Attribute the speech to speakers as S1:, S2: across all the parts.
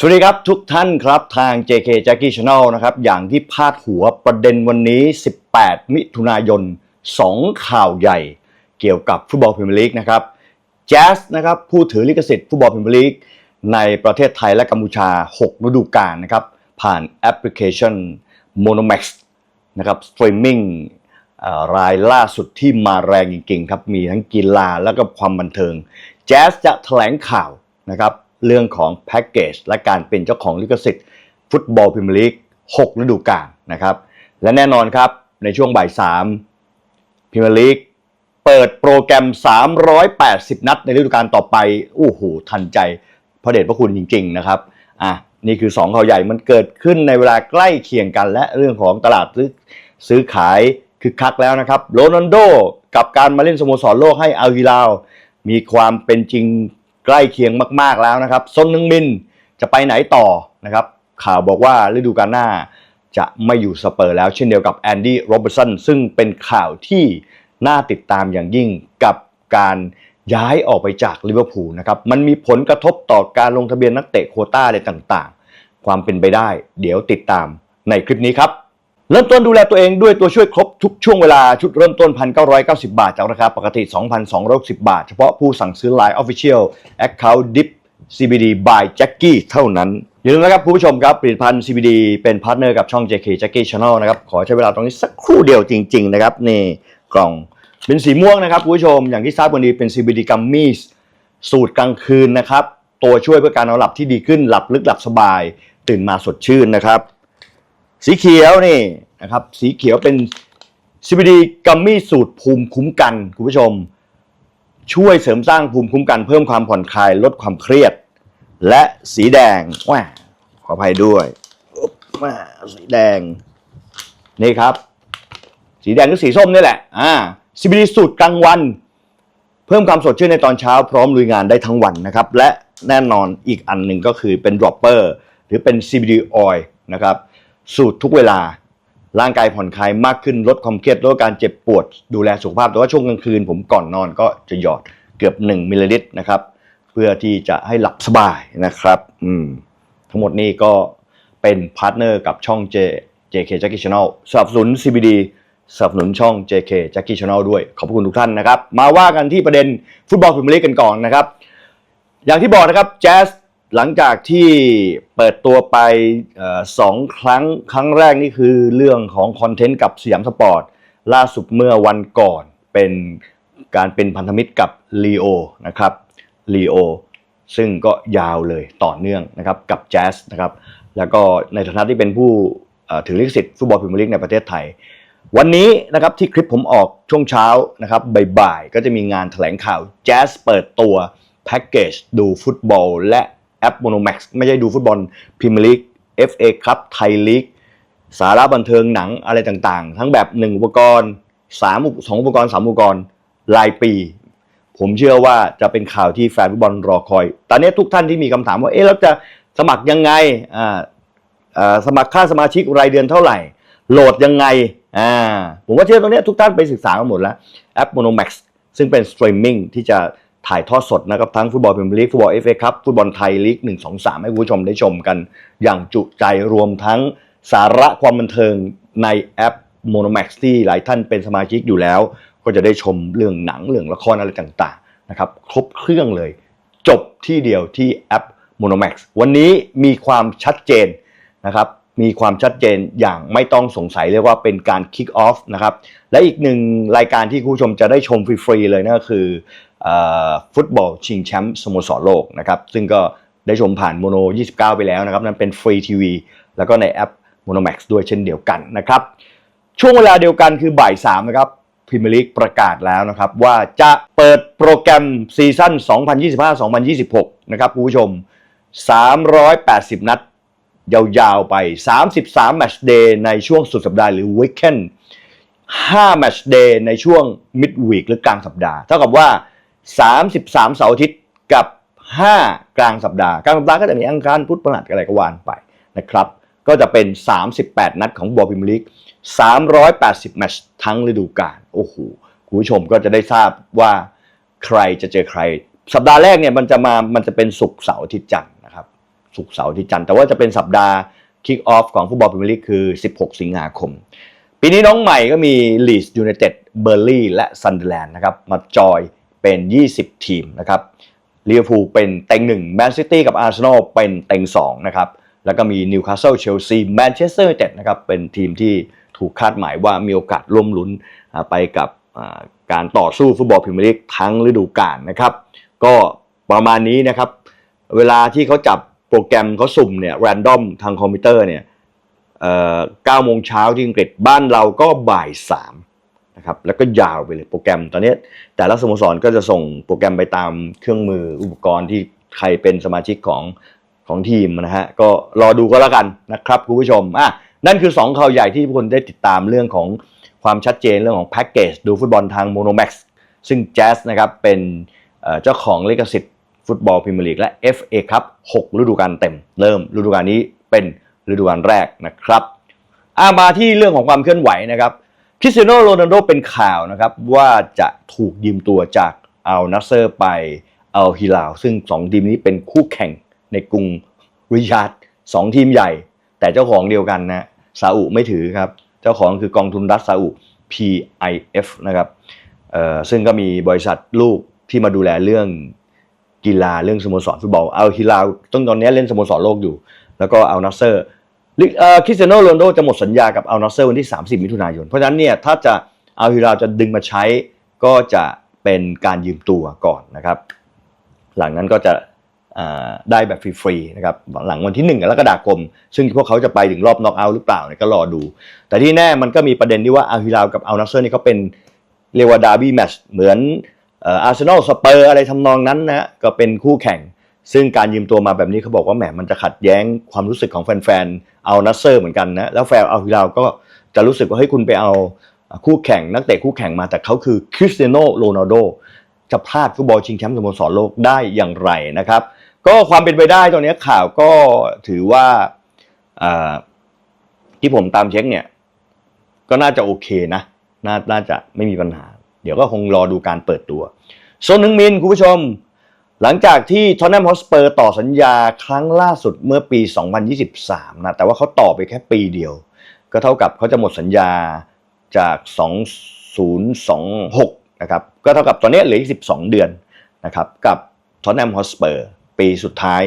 S1: สวัสดีครับทุกท่านครับทาง JK Jackie Channel นะครับ อย่างที่พาดหัวประเด็นวันนี้ 18 มิถุนายน 2 ข่าวใหญ่ เกี่ยวกับฟุตบอลพรีเมียร์ลีกนะครับแจ๊สนะครับผู้ถือลิขสิทธิ์ฟุตบอลพรีเมียร์ลีกในประเทศไทยและกัมพูชา 6 ฤดูกาลนะครับ ผ่านแอปพลิเคชัน Monomax นะครับสตรีมมิ่งรายล่าสุดที่มาแรงจริงๆครับ มีทั้งกีฬาแล้วก็ความบันเทิง แจ๊สจะแถลงข่าวนะครับ เรื่องของแพ็กเกจและการเป็นเจ้าของลิขสิทธิ์ ฟุตบอลพรีเมียร์ลีก6ฤดูกาลนะครับ และแน่นอนครับในช่วงบ่าย3พรีเมียร์ลีกเปิดโปรแกรม 380 นัดในฤดูกาลต่อไปโอ้โหทันใจพระเดชพระคุณจริง ๆ นะครับอะนี่คือ2ข่าวใหญ่มันเกิดขึ้นในเวลาใกล้เคียงกัน และเรื่องของตลาดซื้ออขายคึกคักแล้วนะครับโรนัลโดกับการมาเล่นสโมสรโลกให้อัลฮิลาลมีความเป็นจริง ใกล้เคียงมากๆแล้วนะครับซนนึงมินจะไปไหนต่อนะครับ ข่าวบอกว่าฤดูกาลหน้าจะไม่อยู่สเปอร์แล้วเช่นเดียวกับแอนดี้โรเบอร์สันซึ่งเป็นข่าวที่น่าติดตามอย่างยิ่งกับการย้ายออกไปจากลิเวอร์พูลนะครับ มันมีผลกระทบต่อการลงทะเบียนนักเตะโคต้าอะไรต่างๆ ความเป็นไปได้ เดี๋ยวติดตามในคลิปนี้ครับ เริ่มต้นดูแลตัวเองด้วยตัวช่วยครบทุกช่วงเวลาชุดเริ่มต้น 1,990 บาท จากราคาปกติ 2,260บาท เฉพาะผู้สั่งซื้อ Line Official Account Dip CBD by Jackie เท่านั้น อย่าลืมนะครับ คุณผู้ชมครับ ผลิตภัณฑ์ CBD เป็นพาร์ทเนอร์กับช่อง JK Jackie Channel นะครับ ขอใช้เวลาตรงนี้สักครู่เดียวจริง ๆ นะครับ นี่กล่องเป็นสีม่วงนะครับคุณผู้ชมอย่างที่ทราบวันนี้เป็น CBD Gummies สูตรกลางคืนนะครับตัวช่วยเพื่อการนอนหลับที่ดีขึ้นหลับลึกหลับสบาย ตื่นมาสดชื่นนะครับ สีเขียวนี่นะครับ สีเขียวเป็น CBD กัมมี่สูตรภูมิคุ้มกันคุณผู้ชม ช่วยเสริมสร้างภูมิคุ้มกันเพิ่มความผ่อนคลายลดความเครียด และสีแดงว้าขออภัยด้วยว้าสีแดง นี่ครับ สีแดงหรือสีส้มนี่แหละอ่า CBD สูตรกลางวัน เพิ่มความสดชื่นในตอนเช้าพร้อมลุยงานได้ทั้งวันนะครับ และแน่นอนอีกอันหนึ่งก็คือเป็น dropper หรือเป็น CBD oil นะครับ สูตรทุกเวลา ร่างกายผ่อนคลายมากขึ้นลดความเครียดลดการเจ็บปวด ดูแลสุขภาพแต่ว่าช่วงกลางคืน ผมก่อนนอนก็จะหยอดเกือบ 1มิลลิลิตรนะครับ เพื่อที่จะให้หลับสบายนะครับ อืมทั้งหมดนี้ก็เป็นพาร์ทเนอร์กับช่อง J JK Jackie Channel สนับสนุน CBD สนับสนุนช่อง JK Jackie Channel ด้วย ขอบคุณทุกท่านนะครับ มาว่ากันที่ประเด็นฟุตบอลพรีเมียร์ลีกกันก่อนนะครับ อย่างที่บอกนะครับแจ๊ส หลังจากที่เปิดตัวไปออสองครั้งครั้งแรกนี่คือเรื่องของคอนเทนต์กับสยามสปอร์ต ล่าสุดเมื่อวันก่อนเป็นการเป็นพันธมิตรกับลีโอนะครับลีโอซึ่งก็ยาวเลยต่อเนื่องนะครับกับแจ๊สนะครับแล้วก็ในฐานะที่เป็นผู้ถือลิขสิทธิ์ฟุตบอลพรีเมียร์ลีกในประเทศไทย วันนี้นะครับที่คลิปผมออกช่วงเช้านะครับบ่ายๆ ก็จะมีงานแถลงข่าวแจ๊สเปิดตัวแพ็กเกจดูฟุตบอลและ แอป Monomax ไม่ใช่ดูฟุตบอลพรีเมียร์ลีก FA ครับไทยลีกสาระบันเทิงหนังอะไรต่างๆ ทั้งแบบ 1 อุปกรณ์3อุปสองอุปกรณ์3อุปกรณ์รายปี ผมเชื่อว่าจะเป็นข่าวที่แฟนฟุตบอลรอคอย ตอนนี้ทุกท่านที่มีคำถามว่าเอ๊ะแล้วจะสมัครยังไงอ่าสมัครค่าสมาชิกรายเดือนเท่าไหร่ โหลดยังไงอ่าผมว่าเชื่อตรงนี้ทุกท่านไปศึกษากันหมดแล้วแอป Monomax ซึ่งเป็นสตรีมมิ่งที่จะ ถ่ายทอดสดนะครับทั้งฟุตบอลพรีเมียร์ลีกฟุตบอลเอฟเอคัพฟุตบอลไทยลีก 1 2 3 ให้คุณผู้ชมได้ชมกัน อย่างจุใจรวมทั้งสาระความบันเทิงในแอป Monomax ที่หลายท่านเป็นสมาชิกอยู่แล้ว ก็จะได้ชมเรื่องหนังเรื่องละครอะไรต่างๆนะครับครบเครื่องเลย จบที่เดียวที่แอป Monomax วันนี้มีความชัดเจนนะครับมีความชัดเจนอย่างไม่ต้องสงสัยเรียกว่าเป็นการ kick off นะครับ และอีกหนึ่งรายการที่คุณผู้ชมจะได้ชมฟรีๆเลยนั่นก็คือ ฟุตบอลชิงแชมป์สโมสรโลกนะครับซึ่งก็ได้ชมผ่านโมโน 29 ไปแล้วนะครับ นั่นเป็นฟรีทีวีแล้วก็ในแอป Monomax ด้วยเช่นเดียวกันนะครับ ช่วงเวลาเดียวกันคือบ่าย3นะครับพรีเมียร์ลีกประกาศแล้วนะครับ ว่าจะเปิดโปรแกรมซีซั่น 2025-2026 นะครับคุณผู้ชม 380 นัด ยาวๆไป 33 แมตช์เดย์ในช่วงสุดสัปดาห์หรือวีคเ e น5แมตช์เดย์ในช่วงมิดวีคหรือกลางสัปดาห์ เท่ากับว่า 33 เสาร์อาทิตย์กับ 5 กลางสัปดาห์ กลางสัปดาห์ก็จะมีอังคารพุธพฤหัสอะไรก็วานไปนะครับ ก็จะเป็น 38 นัดของบอลพิมลีก380 แมตช์ทั้งฤดูกาล โอ้โห คุณผู้ชมก็จะได้ทราบว่าใครจะเจอใคร สัปดาห์แรกเนี่ยมันจะมา มันจะเป็นศุกร์เสาร์อาทิตย์จันทร์นะครับ ศุกร์เสาร์อาที่จันทร์ แต่ว่าจะเป็นสัปดาห์คิกออฟของฟุตบอลพรีเมียร์ลีกคือ 16 สิงหาคม ปีนี้น้องใหม่ก็มีลีสยูไนเต็ดเบอร์ลี่และซันเดอร์แลนด์นะครับ มาจอย เป็น 20 ทีมนะครับลิเวอร์พูลเป็นเต็งหนึ่งแมนซิตี้กับอาร์เซนอลเป็นเต็งสองนะครับแล้วก็มีนิวคาสเซิลเชลซีแมนเชสเตอร์ยูไนเต็ดนะครับเป็นทีมที่ถูกคาดหมายว่ามีโอกาสร่วมลุ้นไปกับการต่อสู้ฟุตบอลพรีเมียร์ลีกทั้งฤดูกาลนะครับ ก็ประมาณนี้นะครับ เวลาที่เขาจับโปรแกรมเขาสุ่มเนี่ยแรนดอมทางคอมพิวเตอร์เนี่ยเอ่อ9โมงเช้าที่อังกฤษบ้านเราก็บ่าย3 นะครับแล้วก็ยาวไปเลยโปรแกรมตอนนี้แต่ละสโมสรก็จะส่งโปรแกรมไปตามเครื่องมืออุปกรณ์ที่ใครเป็นสมาชิกของของทีมนะฮะก็รอดูก็แล้วกันนะครับคุณผู้ชมอะนั่นคือ 2 ข่าวใหญ่ที่ทุกคนได้ติดตามเรื่องของความชัดเจนเรื่องของแพ็กเกจดูฟุตบอลทางโมโนแม็กซ์ซึ่งแจ๊สนะครับเป็นเอ่อเจ้าของลิขสิทธิ์ฟุตบอลพรีเมียร์ลีกและ FA ครับ6ฤดูกาลเต็ม เริ่มฤดูกาลนี้เป็นฤดูกาลแรกนะครับอามาที่เรื่องของความเคลื่อนไหวนะครับ คริสเตียโนโรนัลโดเป็นข่าวนะครับว่าจะถูกยืมตัวจากอัลนัสเซอร์ไปอัลฮิลาลซึ่ง 2 ทีมนี้เป็นคู่แข่งในกรุงริยาดสองทีมใหญ่ แต่เจ้าของเดียวกันนะซาอุไม่ถือครับ เจ้าของคือกองทุนรัฐซาอุ PIF นะครับเอ่อซึ่งก็มีบริษัทลูกที่มาดูแลเรื่องกีฬาเรื่องสโมสรฟุตบอลเอาฮิลาลต้นตอนนี้เล่นสโมสรโลกอยู่ แล้วก็เอานัสเซอร์ คริสเตียโนโรนโดจะหมดสัญญากับเอานัสเซอร์วันที่ 30 มิถุนายน เพราะฉะนั้นเนี่ยถ้าจะเอาฮิลาจะดึงมาใช้ก็จะเป็นการยืมตัวก่อนนะครับ หลังนั้นก็จะได้แบบฟรีๆนะครับหลังวันที่1กรกฎาคม ซึ่งพวกเขาจะไปถึงรอบน็อกเอาท์หรือเปล่าเนี่ยก็รอดู แต่ที่แน่มันก็มีประเด็นที่ว่าอาฮิลากับเอานัสเซอร์นี่เขาเป็นเรียกว่าดาร์บี้แมชเหมือนอาร์เซนอลสเปอร์อะไรทำนองนั้นนะฮะก็เป็นคู่แข่ง ซึ่งการยืมตัวมาแบบนี้เขาบอกว่าแหมมันจะขัดแย้งความรู้สึกของแฟนๆ เอานัสเซอร์เหมือนกันนะแล้วแฟนเอาฮิลาลก็จะรู้สึกว่าเฮ้ยคุณไปเอาคู่แข่งนักเตะคู่แข่งมาแต่เขาคือคริสเตียโนโรนัลโดจะพลาดฟุตบอลชิงแชมป์สโมสรโลกได้อย่างไรนะครับ ก็ความเป็นไปได้ตรงนี้ข่าวก็ถือว่าที่ผมตามเช็คเนี่ย ก็น่าจะโอเคนะนน่าจะไม่มีปัญหา เดี๋ยวก็คงรอดูการเปิดตัวโซนหนึ่งมินคุณผู้ชม หลังจากที่ทอนแนมฮอสเปอร์ต่อสัญญาครั้งล่าสุดเมื่อปี 2023 นะแต่ว่าเขาต่อไปแค่ปีเดียว ก็เท่ากับเขาจะหมดสัญญาจาก 2026 นะครับ ก็เท่ากับตอนนี้เหลืออีก 12 เดือนนะครับกับทอนแนมฮอสเปอร์ปีสุดท้าย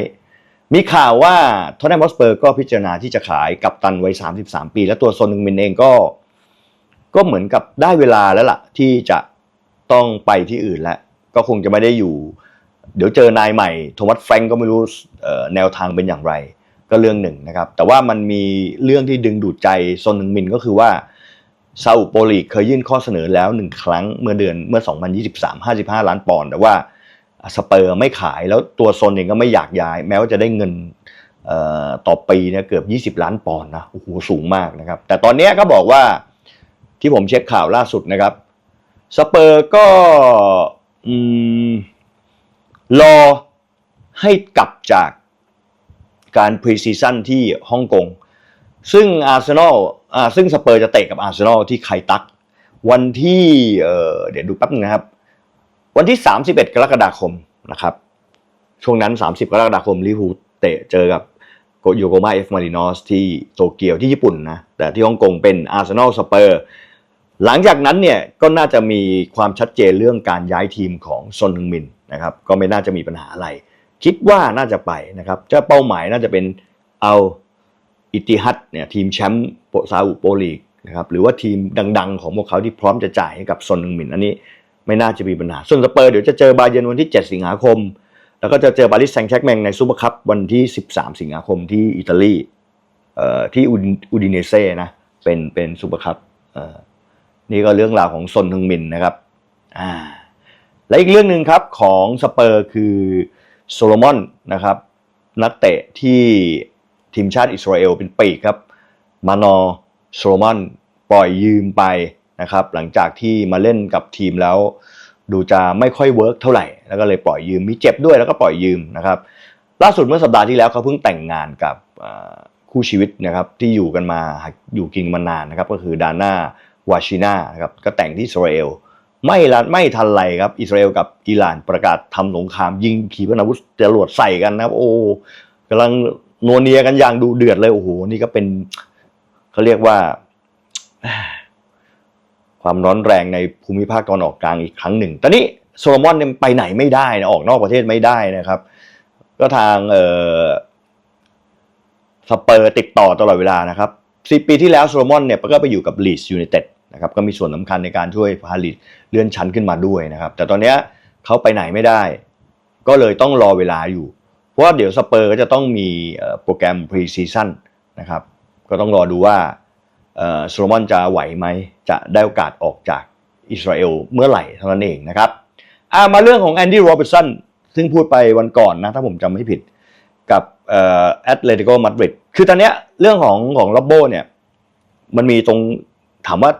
S1: มีข่าวว่าทอนแนมฮอสเปอร์ก็พิจารณาที่จะขายกับตันไว้33 ปี และตัวโซนหนึ่งมินเองก็ ก็เหมือนกับได้เวลาแล้วล่ะที่จะต้องไปที่อื่นแล้ว ก็คงจะไม่ได้อยู่ เดี๋ยวเจอนายใหม่โทมัสแฟรงก์ก็ไม่รู้แนวทางเป็นอย่างไร ก็เรื่องหนึ่งนะครับ แต่ว่ามันมีเรื่องที่ดึงดูดใจโซนหนึ่งมินก็คือว่าซาอุโปลีเคยยื่นข้อเสนอแล้วหนึ่งครั้งเมื่อเดือนเมื่อ 2023 55 ล้านปอนด์แต่ว่าสเปอร์ไม่ขายแล้วตัวโซนเองก็ไม่อยากย้าย แม้ว่าจะได้เงินต่อปีเนี่ยเกือบ 20 ล้านปอนด์นะโอ้โหสูงมากนะครับ แต่ตอนนี้ก็บอกว่าที่ผมเช็คข่าวล่าสุดนะครับสเปอร์ก็อืม รอให้กลับจากการพรีซีซั่นที่ฮ่องกง ซึ่งอาร์เซนอลซึ่งสเปอร์จะเตะกับอาร์เซนอลที่ไคตัก วันที่เเดี๋ยวดูแป๊บนึงนะครับ วันที่ 31 กรกฎาคมนะครับ ช่วงนั้น 30 กรกฎาคมลิเวตเตะเจอกับโยโกมาเอฟมารินอสที่โตเกียวที่ญี่ปุ่นนะ แต่ที่ฮ่องกงเป็นอาร์เซนอลสเปอร์หลังจากนั้นเนี่ยก็น่าจะมีความชัดเจนเรื่องการย้ายทีมของซอนฮึงมิน นะครับก็ไม่น่าจะมีปัญหาอะไร คิดว่าน่าจะไปนะครับเจ้าเป้าหมายน่าจะเป็นเอาอิติฮัดเนี่ยทีมแชมป์โปซาอุโปรลีกนะครับหรือว่าทีมดัง ๆ ของพวกเขาที่พร้อมจะจ่ายให้กับซอนฮึงมินอันนี้ไม่น่าจะมีปัญหา ส่วนสเปอร์เดี๋ยวจะเจอบาเยร์นวันที่ 7 สิงหาคม แล้วก็จะเจอปารีสแซงแชร์กแมงในซูเปอร์คัพวันที่ 13 สิงหาคมที่อิตาลีเอ่อที่อูดิเนเซ่นะเป็นเป็นซูเปอร์คัพเอ่อนี่ก็เรื่องราวของซนฮึงมินนะครับอ่า และอีกเรื่องหนึ่งครับของสเปอร์คือโซโลมอนนะครับนักเตะที่ทีมชาติอิสราเอลเป็นปีกครับ มานอโซโลมอนปล่อยยืมไปนะครับหลังจากที่มาเล่นกับทีมแล้ว ดูจะไม่ค่อยเวิร์กเท่าไหร่ แล้วก็เลยปล่อยยืมมีเจ็บด้วยแล้วก็ปล่อยยืมนะครับล่าสุดเมื่อสัปดาห์ที่แล้วเขาเพิ่งแต่งงานกับคู่ชีวิตนะครับที่อยู่กันมาอยู่กินมานานนะครับก็คือดาน่าวาชิน่านะครับก็แต่งที่อิสราเอล ไม่ละไม่ทันไรครับ อิสราเอลกับอิหร่านประกาศทำสงคราม ยิงขีปนาวุธจรวดใส่กันนะครับ โอ้กำลังนวเนียกันอย่างดูเดือดเลยโอ้โหนี่ก็เป็นเขาเรียกว่า ความร้อนแรงในภูมิภาคตะนออกกลางอีกครั้งหนึ่ง ตอนนี้โซโลมอนเนี่ยไปไหนไม่ได้นะออกนอกประเทศไม่ได้นะครับ ก็ทางเออสเปอร์ติดต่อตลอดเวลานะครับสิปีที่แล้วโซโลมอนเนี่ยก็ไปอยู่กับลีสยู n นเต็ด นะครับก็มีส่วนสำคัญในการช่วยพาลีดเลื่อนชั้นขึ้นมาด้วยนะครับ แต่ตอนนี้เขาไปไหนไม่ได้ ก็เลยต้องรอเวลาอยู่ เพราะว่าเดี๋ยวสเปอร์ก็จะต้องมีโปรแกรมพรีซีซั่นนะครับก็ต้องรอดูว่าโซโลมอนจะไหวไหมจะได้โอกาสออกจากอิสราเอลเมื่อไหร่เท่านั้นเองนะครับามาเรื่องของแอนดี้โรบินสันซึ่งพูดไปวันก่อนนะถ้าผมจำไม่ผิดกับแอตเลติโกมาดริดคือตอนนี้เรื่องของของลอบโบเนี่ยมันมีตรงถามว่า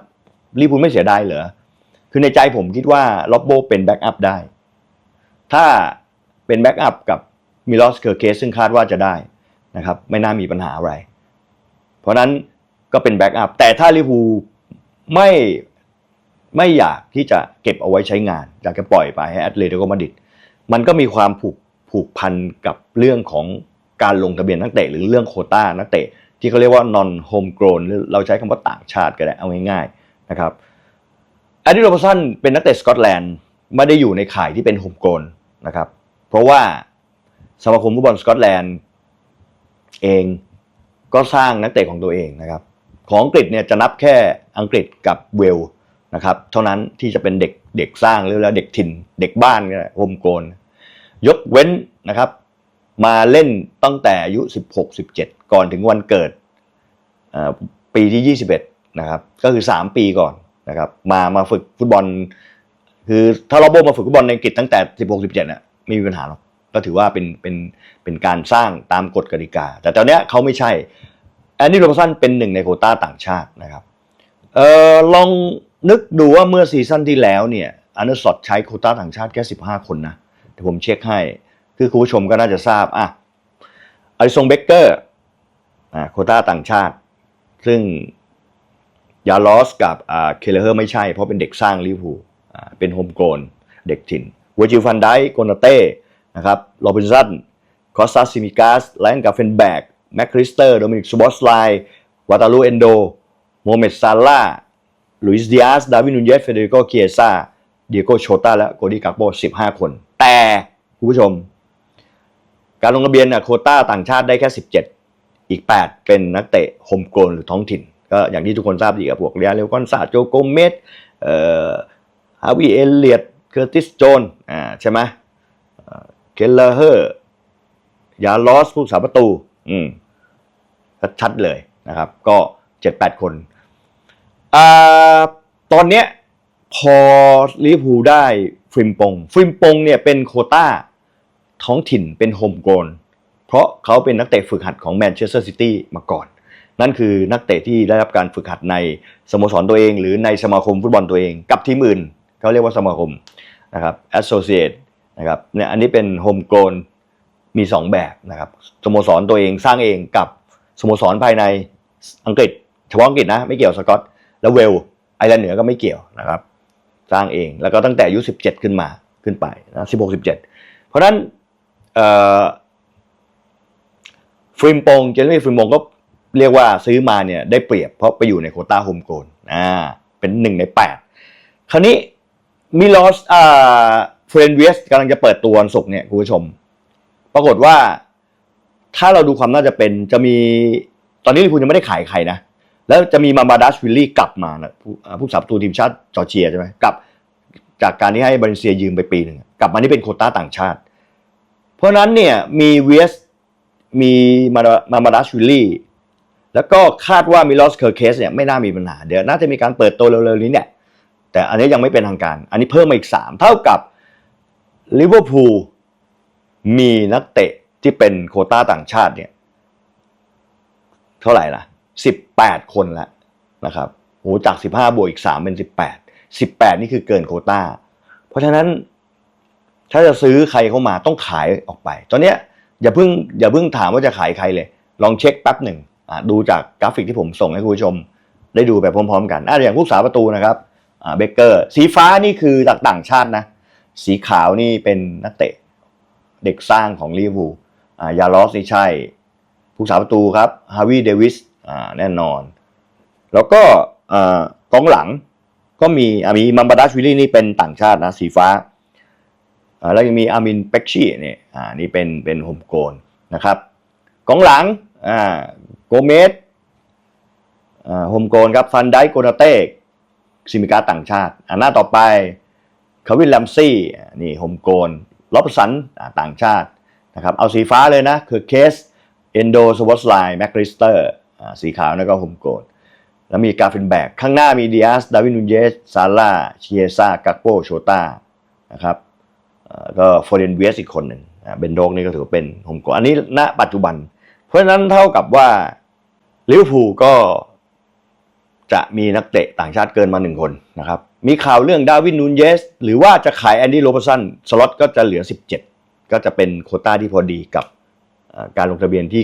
S1: ลิเวอร์พูลไม่เสียดายเหรอคือในใจผมคิดว่าล็อบโบเป็นแบ็กอัพได้ ถ้าเป็นแบ็กอัพกับมิลอสเคอร์เคสซึ่งคาดว่าจะได้นะครับ ไม่น่ามีปัญหาอะไร เพราะนั้นก็เป็นแบ็กอัพแต่ถ้าลิเวอร์พูลไม่ไม่อยากที่จะเก็บเอาไว้ใช้งาน อยากจะปล่อยไปให้แอตเลติโกมาดิดมันก็มีความผูกผูกพันกับเรื่องของการลงทะเบียนนักเตะหรือเรื่องโคต้านักเตะที่เขาเรียกว่า non homegrown หรือเราใช้คำว่าต่างชาติก็ได้เอาง่ายๆ นะครับแอดดี้โรบสันเป็นนักเตะสกอตแลนด์ไม่ได้อยู่ในข่ายที่เป็นโฮมโกลนนะครับ เพราะว่าสมาคมฟุตบอลสกอตแลนด์เองก็สร้างนักเตะของตัวเองนะครับ ของอังกฤษเนี่ยจะนับแค่อังกฤษกับเวลนะครับ เท่านั้นที่จะเป็นเด็กเด็กสร้างหรือแล้วเด็กถิ่นเด็กบ้านก็ได้โฮมโกลนยกเว้นนะครับ มาเล่นตั้งแต่อายุ 16 17 ก่อนถึงวันเกิดเอ่อปีที่ 21 นะครับก็คือ 3 ปีก่อนนะครับมามาฝึกฟุตบอล คือถ้าเราโบมาฝึกฟุตบอลในอังกฤษตั้งแต่ 16 17น่ะไม่มีปัญหาหรอกก็ถือว่าเป็นเป็นเป็นการสร้างตามกฎกติกา แต่ตอนเนี้ยเขาไม่ใช่แอนดี้โรบสันเป็นหนึ่งในโคต้าต่างชาตินะครับเอ่อลองนึกดูว่าเมื่อซีซั่นที่แล้วเนี่ยอันเดอร์สอดใช้โคต้าต่างชาติแค่ 15 คนนะเดี๋ยวผมเช็คให้ คือคุณผู้ชมก็น่าจะทราบอะอลิซงเบเกอร์อ่าโคต้าต่างชาติ ซึ่ง ยาลอสกับเคเลเฮอร์ไม่ใช่ เพราะเป็นเด็กสร้างลิเวอร์พูลเป็นโฮมโกลนเด็กถิ่นวจิลฟันไดโกนาเต้นะครับโรบินสันคอสตาซิมิกาสไลน์กับเฟนแบกแมคคริสเตอร์โดมินิกซูบอสไลวาตาลูเอนโดโมเมดซาร่าลุยส์ดิอาสดาวินนูเยสเฟเดริโกเคียซาเดียโกโชตาและโกดีกาโป15 คน แต่คุณผู้ชม การลงทะเบียนนะโคต้าต่างชาติได้แค่ 17 อีก 8 เป็นนักเตะโฮมโกลนหรือท้องถิ่น ก็อย่างที่ทุกคนทราบดีกับพวกเรียเลวกอนซาโจโกเมสเอ่อฮาวิเอเลียตเคอร์ติสโจนอ่าใช่ไหมเคลเลอร์เฮอร์ยาลอสผู้สาประตู อืมชัดเลยนะครับ ก็7-8คนอ่าตอนเนี้ยพอลิเวอร์พูลได้ฟริมปงฟริมปงเนี่ยเป็นโคต้าท้องถิ่นเป็นโฮมโกลนเพราะเขาเป็นนักเตะฝึกหัดของแมนเชสเตอร์ซิตี้มาก่อน นั่นคือนักเตะที่ได้รับการฝึกหัดในสโมสรตัวเอง หรือในสมาคมฟุตบอลตัวเอง กับทีมอื่นเขาเรียกว่าสมาคมนะครับ associate นะครับเนี่ยอันนี้เป็นโฮมโกลนมี 2 แบบนะครับสโมสรตัวเองสร้างเองกับสโมสรภายในอังกฤษเฉพาะอังกฤษนะไม่เกี่ยวสกอตแล้วเวลไอร์แลนด์เหนือก็ไม่เกี่ยวนะครับ สร้างเองแล้วก็ตั้งแต่อายุ 17 ขึ้นมาขึ้นไปนะ16 17เพราะนั้นฟริมปงเจนนี่ฟริมปงก็ เรียกว่าซื้อมาเนี่ยได้เปรียบเพราะไปอยู่ในโคต้าโฮมโกลนอ่าเป็นหนึ่งในแปดคราวนี้มิลอสอ่าเฟรนเวสกำลังจะเปิดตัววันศุกร์เนี่ยคุณผู้ชม ปรากฏว่า ถ้าเราดูความน่าจะเป็นจะมีตอนนี้ลิเวอร์พูยังไม่ได้ขายใครนะ แล้วจะมีมาบาดัสวิลลี่กลับมานะผู้สาประตูทีมชาติจอร์เจียใช่ไหมกลับ จากการที่ให้บริเซียยืมไปปีหนึ่งกลับมานี่เป็นโคต้าต่างชาติ เพราะนั้นเนี่ยมีเวสมีมามามาดัสวิลลี่ แล้วก็คาดว่ามิลอสเคอร์เคสเนี่ยไม่น่ามีปัญหาเดี๋ยวน่าจะมีการเปิดตัวเร็วๆนี้เนี่ยแต่อันนี้ยังไม่เป็นทางการ อันนี้เพิ่มมาอีก 3 เท่ากับลิเวอร์พูลมีนักเตะที่เป็นโคต้าต่างชาติเนี่ยเท่าไหร่ล่ะ 18 คนแล้วนะครับโหจาก 15 บวกอีก 3 เป็น 18 18 นี่คือเกินโคต้า เพราะฉะนั้นถ้าจะซื้อใครเข้ามาต้องขายออกไป ตอนเนี้ยอย่าเพิ่งอย่าเพิ่งถามว่าจะขายใครเลย ลองเช็คแป๊บหนึ่ง ดูจากกราฟิกที่ผมส่งให้คุณผู้ชม ได้ดูไปพร้อมๆ กันอะอย่างผู้สาประตูนะครับเบเกอร์สีฟ้านี่คือจากต่างชาตินะ สีขาวนี่เป็นนักเตะเด็กสร้างของลิเวอร์พูลยาลอสนี่ใช่ ผู้สาประตูครับฮาวิเดวิสแน่นอน แล้วก็อ่ากองหลังก็มีอามีมัมบาดัชวิลลี่นี่เป็นต่างชาตินะสีฟ้า แล้วยังมีอามินเป็กชี่เนี่ยนี่เป็นเป็นโฮมโกนนะครับกองหลัง โกเมสโฮมโกนครับฟันไดโกนาเต้ซิมิกาต่างชาติอ่าหน้าต่อไปคาวินแลมซี่นี่โฮมโกนล็อบสันต่างชาตินะครับเอาสีฟ้าเลยนะคือเคสเอนโดสวอตไลน์แมคริสเตอร์สีขาวนั่นก็โฮมโกนแล้วมีกาฟินแบกข้างหน้ามีดิอาสดาวินนูเยสซาร่าเชียซากักโปโชตานะครับก็ฟอร์เรนเวสอีกคนหนึ่งเบนโดกนี่ก็ถือเป็นโฮมโกนอันนี้ณปัจจุบัน เพราะฉะนั้นเท่ากับว่า ลิเวอร์พูลก็จะมีนักเตะต่างชาติเกินมาหนึ่งคนนะครับ มีข่าวเรื่องดาวินนูนเยส หรือว่าจะขายแอนดี้โรเบอร์สันสล็อตก็จะเหลือ 17 ก็จะเป็นโคต้าที่พอดีกับการลงทะเบียนที่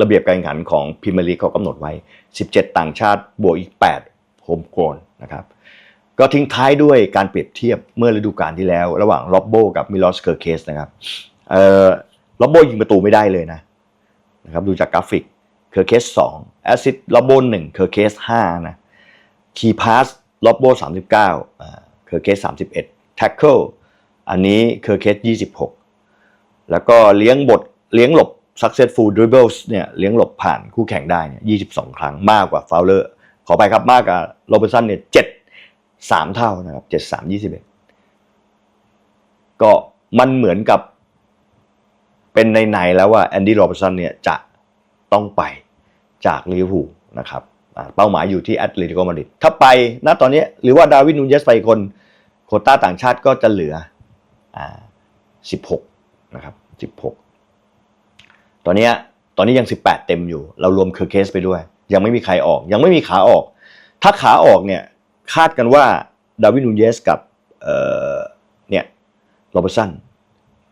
S1: ระเบียบการแข่งขันของพรีเมียร์ลีกเขากำหนดไว้ 17 ต่างชาติบวกอีก8โฮมโกนนะครับก็ทิ้งท้ายด้วยการเปรียบเทียบเมื่อฤดูกาลที่แล้ว ระหว่างล็อบโบกับมิลอสเคอร์เคสนะครับล็อบโบยิงประตูไม่ได้เลยนะนะครับดูจากกราฟิก เคอร์เคส2แอซิสล็อบโบ1เคอร์เคส5นะคีพาสล็อบโบ39เคอร์เคส31แท็กเกิลอันนี้เคอร์เคส26แล้วก็เลี้ยงบทเลี้ยงหลบ successful dribbles เนี่ยเลี้ยงหลบผ่านคู่แข่งได้เนี่ย22ครั้งมากกว่าฟาวเลอร์ขอไปครับมากกว่าโรเบอร์สันเนี่ยเจ็ดสามเท่านะครับเจ็ดสามยี่สิบเอ็ดก็มันเหมือนกับเป็นในในแล้วว่าแอนดี้โรเบอร์สันเนี่ยจะ ต้องไปจากลิเวอร์พูลนะครับเป้าหมายอยู่ที่แอตเลติโกมาดริดถ้าไปณตอนนี้หรือว่าดาวินนูเยสไปคนโคต้าต่างชาติก็จะเหลืออ่าสิบหกนะครับสิบหกตอนนี้ตอนนี้ยัง 18 เต็มอยู่ เรารวมเคอร์เคสไปด้วย ยังไม่มีใครออก ยังไม่มีขาออก ถ้าขาออกเนี่ยคาดกันว่าดาวินนูเยสกับเอ่อเนี่ยโรเบอร์สัน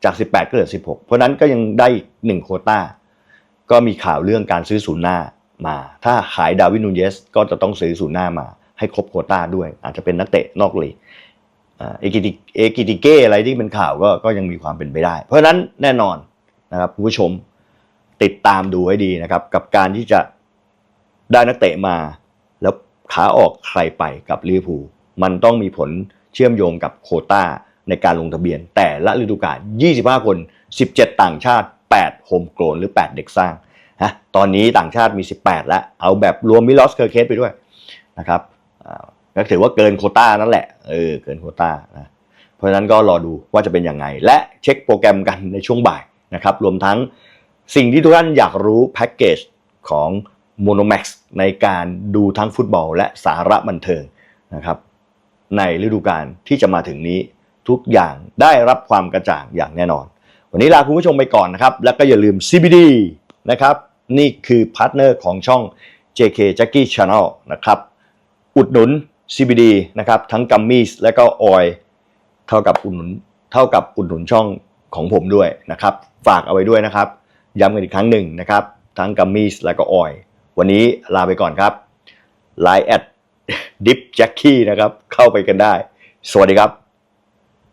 S1: จาก 18 ก็เหลือ 16 เพราะนั้นก็ยังได้อีกหนึ่งโคต้า ก็มีข่าวเรื่องการซื้อศูนย์หน้ามา ถ้าขายดาวินนูเยส ก็จะต้องซื้อศูนย์หน้ามา ให้ครบโควต้าด้วย อาจจะเป็นนักเตะนอกลีกเอกิติเอกิติเก้อะไรที่เป็นข่าวก็ก็ยังมีความเป็นไปได้ เพราะฉะนั้นแน่นอนนะครับผู้ชมติดตามดูให้ดีนะครับ กับการที่จะได้นักเตะมา แล้วขาออกใครไปกับลิเวอร์พูลมันต้องมีผลเชื่อมโยงกับโคต้าในการลงทะเบียน แต่ละฤดูกาล 25 คน 17 ต่างชาติ 8โฮมโกลนหรือ 8 เด็กสร้างฮะตอนนี้ต่างชาติมี 18 แล้ว เอาแบบรวมมิลอสเคอร์เคสไปด้วยนะครับก็ถือว่าเกินโคต้านั่นแหละเออเกินโคต้านะเพราะฉะนั้นก็รอดูว่าจะเป็นยังไง และเช็คโปรแกรมกันในช่วงบ่ายนะครับรวมทั้งสิ่งที่ทุกท่านอยากรู้แพ็กเกจของ Monomax ในการดูทั้งฟุตบอลและสาระบันเทิงนะครับในฤดูกาลที่จะมาถึงนี้ทุกอย่างได้รับความกระจ่างอย่างแน่นอน วันนี้ลาคุณผู้ชมไปก่อนนะครับ แล้วก็อย่าลืม CBD นะครับ นี่คือพาร์ทเนอร์ของช่อง JK Jackie Channel นะครับ อุดหนุน CBD นะครับ ทั้งกัมมี่และก็ออยเท่ากับอุดหนุนเท่ากับอุดหนุนช่องของผมด้วยนะครับ ฝากเอาไว้ด้วยนะครับ ย้ำกันอีกครั้งหนึ่งนะครับ ทั้งกัมมี่และก็ออยวันนี้ลาไปก่อนครับ Line แอดดิฟแจ็คกี้นะครับ เข้าไปกันได้ สวัสดีครับ